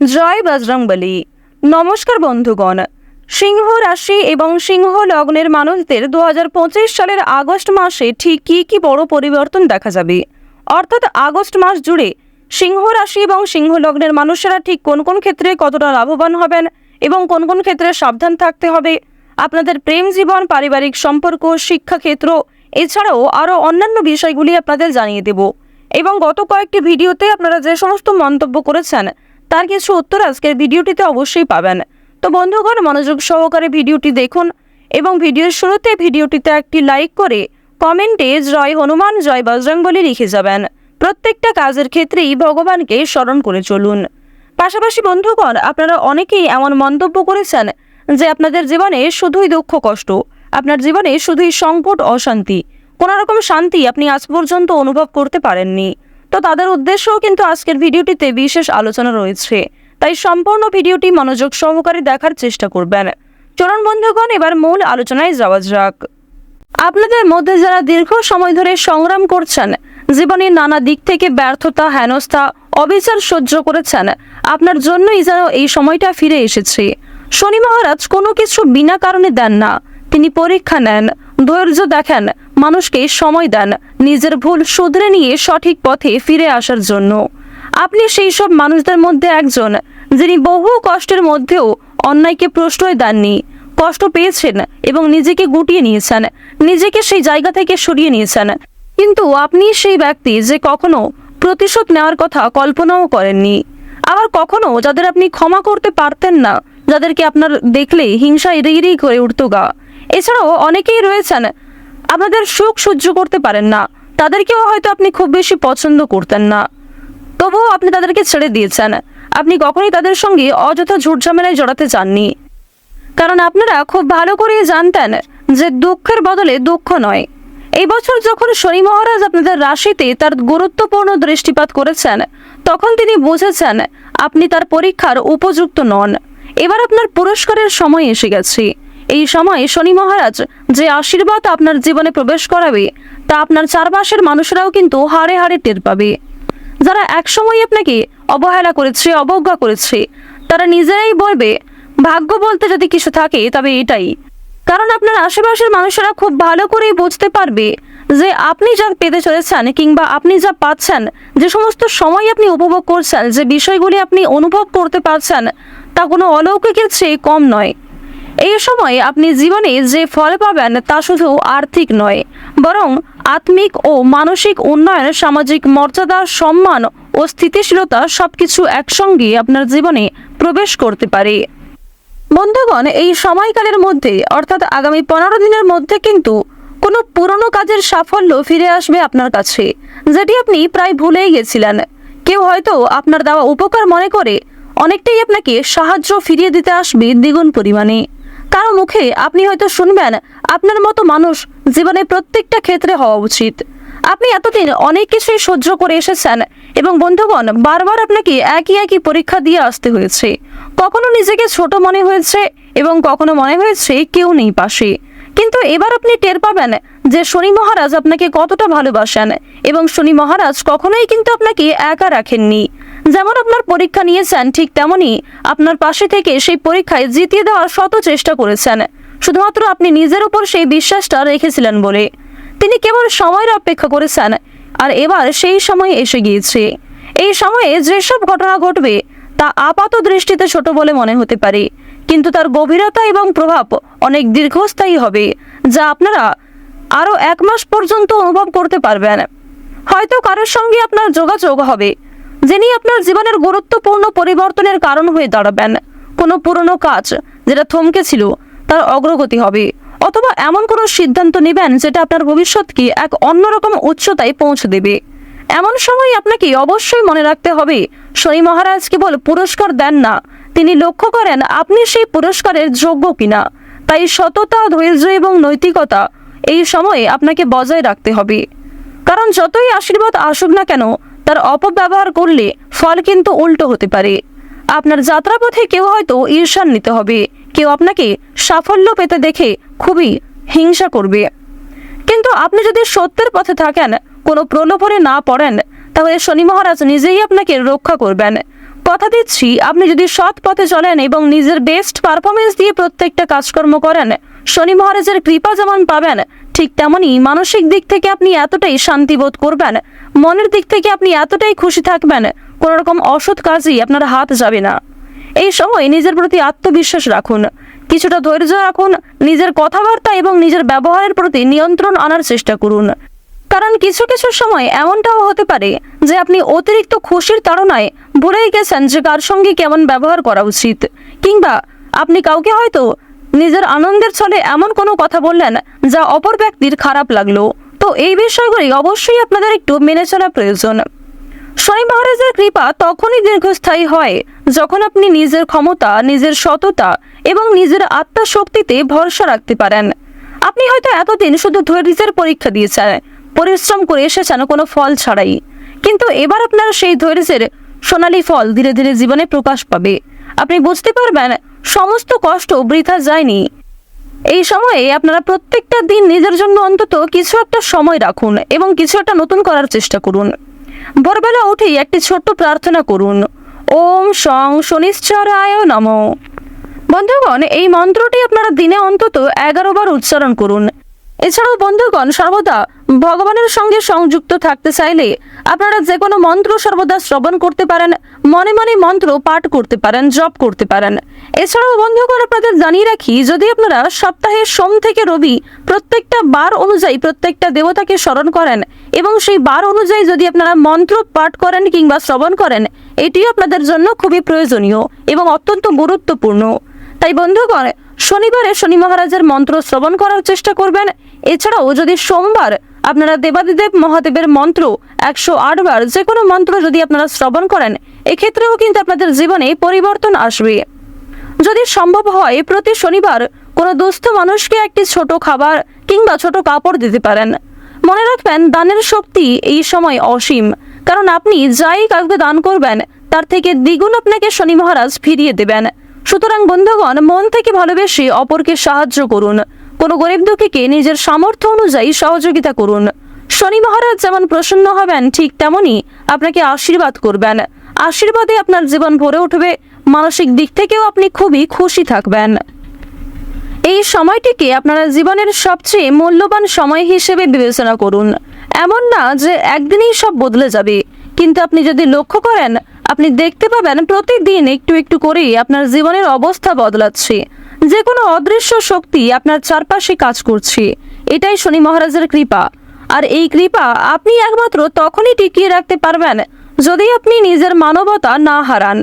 জয় বজরংবলী নমস্কার বন্ধুগণ। সিংহ রাশি এবং সিংহ লগ্নের মানুষদের দু হাজার পঁচিশ সালের আগস্ট মাসে ঠিক কী কী বড় পরিবর্তন দেখা যাবে? অর্থাৎ আগস্ট মাস জুড়ে সিংহ রাশি এবং সিংহ লগ্নের মানুষেরা ঠিক কোন কোন ক্ষেত্রে কতটা লাভবান হবেন এবং কোন কোন ক্ষেত্রে সাবধান থাকতে হবে? আপনাদের প্রেম জীবন, পারিবারিক সম্পর্ক, শিক্ষাক্ষেত্র, এছাড়াও আরও অন্যান্য বিষয়গুলি আপনাদের জানিয়ে দেব। এবং গত কয়েকটি ভিডিওতে আপনারা যে সমস্ত মন্তব্য করেছেন তার কিছু উত্তর আজকের ভিডিওটিতে অবশ্যই পাবেন। তো বন্ধুগণ, মনোযোগ সহকারে ভিডিওটি দেখুন এবং ভিডিওর শুরুতে ভিডিওটিতে একটি লাইক করে কমেন্টে জয় হনুমান, জয় বজরংবলী লিখে যাবেন। প্রত্যেকটা কাজের ক্ষেত্রেই ভগবানকে স্মরণ করে চলুন। পাশাপাশি বন্ধুগণ, আপনারা অনেকেই এমন মন্তব্য করেছেন যে আপনাদের জীবনে শুধুই দুঃখ, কষ্ট, আপনার জীবনে শুধুই সংকট, অশান্তি কোনো রকম শান্তি আপনি আজ পর্যন্ত অনুভব করতে পারেননি। তো তাদের উদ্দেশ্যও কিন্তু আজকের ভিডিওটিতে বিশেষ আলোচনা রয়েছে। তাই সম্পূর্ণ ভিডিওটি মনোযোগ সহকারে দেখার চেষ্টা করবেন। চলুন বন্ধুগণ, এবার মূল আলোচনায় যাওয়া যাক। আপনাদের মধ্যে যারা দীর্ঘ সময় ধরে সংগ্রাম করছেন, জীবনের নানা দিক থেকে ব্যর্থতা, হেনস্থা, অবিচার সহ্য করেছেন, আপনার জন্যই যেন এই সময়টা ফিরে এসেছে। শনি মহারাজ কোনো কিছু বিনা কারণে দেন না। তিনি পরীক্ষা নেন, ধৈর্য দেখেন মানুষকে সময় দেন, নিজের ভুল শুধরে নিয়ে সঠিক পথে ফিরে আসার জন্য। আপনি সেই সব মানুষদের মধ্যে একজন, যিনি বহু কষ্টের মধ্যেও অন্যায়কে প্রশ্রয় দেননি, কষ্ট পেয়েছেন এবং নিজেকে গুটিয়ে নিয়েছেন, নিজেকে সেই জায়গা থেকে সরিয়ে নিয়েছেন। কিন্তু আপনি সেই ব্যক্তি যে কখনো প্রতিশোধ নেওয়ার কথা কল্পনাও করেননি। আবার কখনো যাদের আপনি ক্ষমা করতে পারতেন না, যাদেরকে আপনার দেখলে হিংসা এড়িয়ে করে উঠতো গা। এছাড়াও অনেকেই রয়েছেন আপনাদের সুখ সহ্য করতে পারেন না। তাদেরকেও হয়তো আপনি খুব বেশি পছন্দ করতেন না। তবুও আপনি তাদেরকে ছেড়ে দিয়েছেন। আপনি কখনোই তাদের সঙ্গে অযথা ঝুটঝামেলায় জড়াতে চাননি। কারণ আপনারা খুব ভালো করেই জানতেন যে দুঃখের বদলে দুঃখ নয়। এই বছর যখন শনি মহারাজ আপনাদের রাশিতে তার গুরুত্বপূর্ণ দৃষ্টিপাত করেছেন, তখন তিনি বুঝেছেন আপনি তার পরীক্ষার উপযুক্ত নন। এবার আপনার পুরস্কারের সময় এসে গেছে। এই সময় শনি মহারাজ যে আশীর্বাদ আপনার জীবনে প্রবেশ করাবে, তা আপনার চারপাশের মানুষেরাও কিন্তু হাড়ে হাড়ে টের পাবে। যারা একসময় আপনাকে অবহেলা করেছে, অবজ্ঞা করেছে, তারা নিজেরাই বলবে, ভাগ্য বলতে যদি কিছু থাকে, তবে এটাই। কারণ আপনার আশেপাশের মানুষেরা খুব ভালো করেই বুঝতে পারবে যে আপনি যা পেতে চলেছেন কিংবা আপনি যা পাচ্ছেন, যে সমস্ত সময় আপনি উপভোগ করছেন, যে বিষয়গুলি আপনি অনুভব করতে পারছেন, তা কোনো অলৌকিকের চেয়ে কম নয়। এই সময় আপনি জীবনে যে ফল পাবেন তা শুধু আর্থিক নয়, বরং আত্মিক ও মানসিক উন্নয়ন, সামাজিক মর্যাদা, সম্মান ও স্থিতিশীলতা সবকিছু একসঙ্গে আপনার জীবনে প্রবেশ করতে পারে। বন্ধুগণ, এই সময়কালের মধ্যে, অর্থাৎ আগামী পনেরো দিনের মধ্যে কিন্তু কোনো পুরনো কাজের সাফল্য ফিরে আসবে আপনার কাছে, যেটি আপনি প্রায় ভুলেই গেছিলেন। কেউ হয়তো আপনার দেওয়া উপকার মনে করে অনেকটাই আপনাকে সাহায্য ফিরিয়ে দিতে আসবে দ্বিগুণ পরিমাণে। কারও মুখে আপনি হয়তো শুনবেন, আপনার মতো মানুষ জীবনে প্রত্যেকটা ক্ষেত্রে হওয়া উচিত। আপনি এতদিন অনেক কিছুই সহ্য করে এসেছেন এবং বন্ধুগণ, বারবার আপনাকে একই একই পরীক্ষা দিয়ে আসতে হয়েছে। কখনো নিজেকে ছোট মনে হয়েছে এবং কখনো মনে হয়েছে কেউ নেই পাশে। কিন্তু এবার আপনি টের পাবেন যে শনি মহারাজ আপনাকে কতটা ভালোবাসেন এবং শনি মহারাজ কখনোই কিন্তু আপনাকে একা রাখেননি। যেমন আপনার পরীক্ষা নিয়েছেন ঠিক তেমনই আপনার পাশে থেকে সেই পরীক্ষায় জিতিয়ে দেওয়ার শত চেষ্টা করেছেন। শুধুমাত্র আপনি নিজের উপর সেই বিশ্বাসটা রেখেছিলেন বলে। তিনি কেবল সময়ের অপেক্ষা করেছেন, আর এবার সেই সময় এসে গিয়েছে। এই সময়ে যেসব ঘটনা ঘটবে, তা আপাত দৃষ্টিতে ছোট বলে মনে হতে পারে। কিন্তু তার গভীরতা এবং প্রভাব অনেক দীর্ঘস্থায়ী হবে, যা আপনারা আরও এক মাস পর্যন্ত অনুভব করতে পারবেন। হয়তো কারোর সঙ্গে আপনার যোগাযোগ হবে যিনি আপনার জীবনের গুরুত্বপূর্ণ পরিবর্তনের কারণ হয়ে দাঁড়াবেন। কোনো পুরনো কাজ যেটা থমকে ছিল, তার অগ্রগতি হবে। অথবা এমন কোনো সিদ্ধান্ত নেবেন যেটা আপনার ভবিষ্যৎকে এক অন্যরকম উচ্চতায় পৌঁছে দেবে। এমন সময় আপনাকে অবশ্যই মনে রাখতে হবে, শনি মহারাজ কেবল পুরস্কার দেন না, তিনি লক্ষ্য করেন আপনি সেই পুরস্কারের যোগ্য কিনা। তাই সততা, ধৈর্য এবং নৈতিকতা এই সময়ে আপনাকে বজায় রাখতে হবে। কারণ যতই আশীর্বাদ আসুক না কেন তার অপব্যবহার করলে ফল কিন্তু উল্টো হতে পারে। আপনার যাত্রাপথে কেউ হয়তো ঈর্ষান্বিত হবে। কেউ আপনাকে সাফল্য পেতে দেখে খুবই হিংসা করবে। কিন্তু আপনি যদি সত্যের পথে থাকেন, কোনো প্রলোভনে না পড়েন, তাহলে শনি মহারাজ নিজেই আপনাকে রক্ষা করবেন। কথা দিচ্ছি, আপনি যদি সৎ পথে চলেন এবং নিজের বেস্ট পারফরমেন্স দিয়ে প্রত্যেকটা কাজকর্ম করেন, শনি মহারাজের কৃপা যেমন পাবেন ঠিক তেমনই মানসিক দিক থেকে আপনি এতটাই শান্তি বোধ করবেন, মনের দিক থেকে আপনি এতটাই খুশি থাকবেন, কোনো রকম অসৎ কাজই আপনার হাত যাবে না। এই সময় নিজের প্রতি আত্মবিশ্বাস রাখুন, কিছুটা ধৈর্য রাখুন, নিজের কথাবার্তা এবং নিজের ব্যবহারের প্রতি নিয়ন্ত্রণ আনার চেষ্টা করুন। কারণ কিছু কিছু সময় এমনটাও হতে পারে যে আপনি অতিরিক্ত খুশির তাড়নায় ভুলেই গেছেন যে কার সঙ্গে কেমন ব্যবহার করা উচিত, কিংবা আপনি কাউকে হয়তো নিজের আনন্দের ছলে এমন কোনো কথা বললেন যা অপর ব্যক্তির খারাপ লাগল। তো এই বিষয়গুলি অবশ্যই আপনাদের একটু মেনে চলা প্রয়োজন। শনি মহারাজের কৃপা তখনই দীর্ঘস্থায়ী হয়, যখন আপনি নিজের ক্ষমতা, নিজের সততা এবং নিজের আত্মশক্তিতে ভরসা রাখতে পারেন। আপনি হয়তো এতদিন শুধু ধৈর্যের পরীক্ষা দিয়েছেন, পরিশ্রম করে এসেছেন কোনো ফল ছাড়াই। কিন্তু এবার আপনার সেই ধৈর্যের সোনালী ফল ধীরে ধীরে জীবনে প্রকাশ পাবে। আপনি বুঝতে পারবেন সমস্ত কষ্ট বৃথা যায়নি। এই সময়ে আপনারা প্রত্যেকটা দিন নিজের জন্য অন্তত কিছু একটা সময় রাখুন এবং কিছু একটা নতুন করার চেষ্টা করুন। ভোরবেলা উঠেই একটি ছোট্ট প্রার্থনা করুন। ওম সং শনিশ্চরায় নম। বন্ধুগণ, এই মন্ত্রটি আপনারা দিনে অন্তত এগারো বার উচ্চারণ করুন। এছাড়াও বন্ধুগণ, সর্বদা ভগবানের সঙ্গে সংযুক্ত থাকতে চাইলে আপনারা যে কোনো মন্ত্র সর্বদা শ্রবণ করতে পারেন, মনে মনে মন্ত্র পাঠ করতে পারেন, জপ করতে পারেন। এছাড়াও বন্ধুগণ, আপনাদের জানিয়ে রাখি, যদি আপনারা সপ্তাহে সোম থেকে রবি প্রত্যেকটা বার অনুযায়ী প্রত্যেকটা দেবতাকে স্মরণ করেন এবং সেই বার অনুযায়ী যদি আপনারা মন্ত্র পাঠ করেন কিংবা শ্রবণ করেন, এটিও আপনাদের জন্য খুবই প্রয়োজনীয় এবং অত্যন্ত গুরুত্বপূর্ণ। তাই বন্ধুগণ, শনিবারে শনি মহারাজের মন্ত্র শ্রবণ করার চেষ্টা করবেন এছাড়াও যদি সোমবার আপনারা দেবাদিদেব মহাদেবের মন্ত্র একশো বার যে কোনো মন্ত্র যদি আপনারা শ্রবণ করেন, এক্ষেত্রেও কিন্তু আপনাদের জীবনে পরিবর্তন আসবে। যদি সম্ভব হয়, প্রতি শনিবার কোনো দুস্থ মানুষকে একটি ছোট খাবার কিংবা ছোট কাপড় দিতে পারেন। মনে রাখবেন, দানের শক্তি এই সময় অসীম। কারণ আপনি যাই কাউকে দান করবেন, তার থেকে দ্বিগুণ আপনাকে শনি মহারাজ ফিরিয়ে দেবেন। সুতরাং বন্ধুগণ, মন থেকে ভালোবেসে অপরকে সাহায্য করুন। কোনো গরিব দুঃখীকে নিজের সামর্থ্য অনুযায়ী সহযোগিতা করুন। শনি মহারাজ যেমন প্রসন্ন হবেন, ঠিক তেমনই আপনাকে আশীর্বাদ করবেন। আশীর্বাদে আপনার জীবন ভরে উঠবে। মানসিক দিক থেকেও আপনি খুবই খুশি থাকবেন। এই সময়টিকে আপনারা জীবনের সবচেয়ে মূল্যবান সময় হিসেবে বিবেচনা করুন। এমন না যে একদিনেই সব বদলে যাবে। কিন্তু আপনি যদি লক্ষ্য করেন, আপনি দেখতে পাবেন প্রতিদিন একটু একটু করেই আপনার জীবনের অবস্থা বদলাচ্ছে। যে কোনো অদৃশ্য শক্তি আপনার চারপাশে কাজ করছে। এটাই শনি মহারাজের কৃপা। আর এই কৃপা আপনি একমাত্র তখনই টিকিয়ে রাখতে পারবেন যদি আপনি নিজের মানবতা না হারান।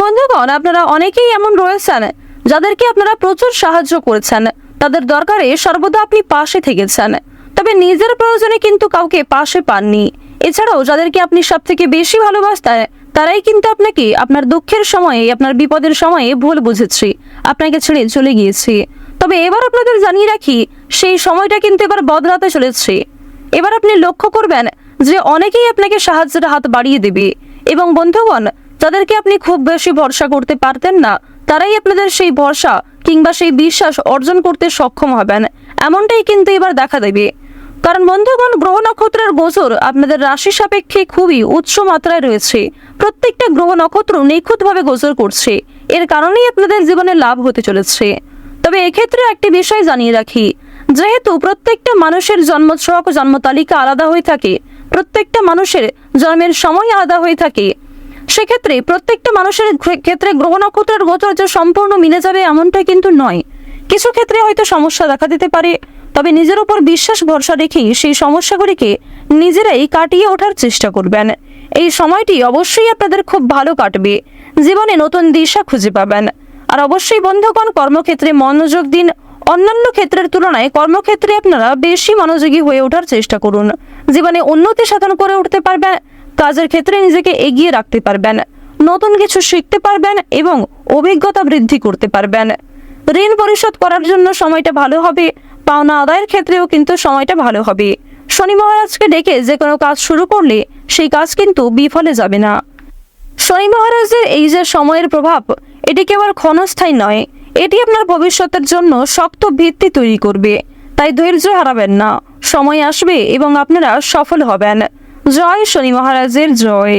বন্ধুগণ, আপনারা অনেকেই এমন রয়েছেন যাদেরকে আপনারা প্রচুর সাহায্য করেছেন। তাদের দরকারে সর্বদা আপনি পাশে থেকেছেন। তবে নিজের প্রয়োজনে কিন্তু কাউকে পাশে পাননি। এছাড়াও যাদেরকে আপনি সব থেকে বেশি ভালোবাসতেন তারাই কিন্তু আপনাকে আপনার দুঃখের সময়ে, আপনার বিপদের সময়ে ভুল বুঝেছে। আপনাকে ছেড়ে চলে গিয়েছে। তবে এবার আপনাদের জানিয়ে রাখি, সেই সময়টা কিন্তু এবার বদলাতে চলেছে। এবার আপনি লক্ষ্য করবেন যে অনেকেই আপনাকে সাহায্যের হাত বাড়িয়ে দেবে এবং বন্ধুগণ যাদেরকে আপনি খুব বেশি ভরসা করতে পারতেন না। তারাই আপনাদের সেই ভরসা কিংবা সেই বিশ্বাস অর্জন করতে সক্ষম হবেন। এমনটাই কিন্তু এবার দেখা দেবে। কারণ বন্ধুগণ, গ্রহ নক্ষত্রের গোচর আপনাদের রাশি সাপেক্ষে খুবই উচ্চ মাত্রায় রয়েছে। প্রত্যেকটা গ্রহ নক্ষত্র নিখুঁতভাবে গোচর করছে। এর কারণেই আপনাদের জীবনে লাভ হতে চলেছে। তবে এক্ষেত্রে একটি বিষয় জানিয়ে রাখি। যেহেতু প্রত্যেকটা মানুষের জন্মছক জন্ম তালিকা আলাদা হয়ে থাকে, প্রত্যেকটা মানুষের জন্মের সময় আলাদা হয়ে থাকে, সেক্ষেত্রে প্রত্যেকটা মানুষের ক্ষে- ক্ষেত্রে গ্রহ নক্ষত্রের গোচর যে সম্পূর্ণ মিলে যাবে এমনটা কিন্তু নয়। কিছু ক্ষেত্রে হয়তো সমস্যা দেখা দিতে পারে তবে নিজের উপর বিশ্বাস ভরসা রেখেই সেই সমস্যাগুলিকে নিজেরাই কাটিয়ে ওঠার চেষ্টা করবেন। এই সময়টি অবশ্যই আপনাদের খুব ভালো কাটবে। জীবনে নতুন দিশা খুঁজে পাবেন। আর অবশ্যই বন্ধুগণ, কর্মক্ষেত্রে মনোযোগ দিন। অন্যান্য ক্ষেত্রের তুলনায় কর্মক্ষেত্রে আপনারা বেশি মনোযোগী হয়ে ওঠার চেষ্টা করুন। জীবনে উন্নতি সাধন করে উঠতে পারবেন। কাজের ক্ষেত্রে নিজেকে এগিয়ে রাখতে পারবেন। নতুন কিছু শিখতে পারবেন এবং অভিজ্ঞতা বৃদ্ধি করতে পারবেন। ঋণ পরিশোধ করার জন্য সময়টা ভালো হবে। পাওনা আদায়ের ক্ষেত্রেও কিন্তু সময়টা ভালো হবে। শনি মহারাজকে ডেকে যে কোনো কাজ শুরু করলে সেই কাজ কিন্তু বিফলে যাবে না। শনি মহারাজের এই যে সময়ের প্রভাব, এটি কেবল ক্ষণস্থায়ী নয়, এটি আপনার ভবিষ্যতের জন্য শক্ত ভিত্তি তৈরি করবে। তাই ধৈর্য হারাবেন না, সময় আসবে এবং আপনারা সফল হবেন। জয় শনি মহারাজের জয়।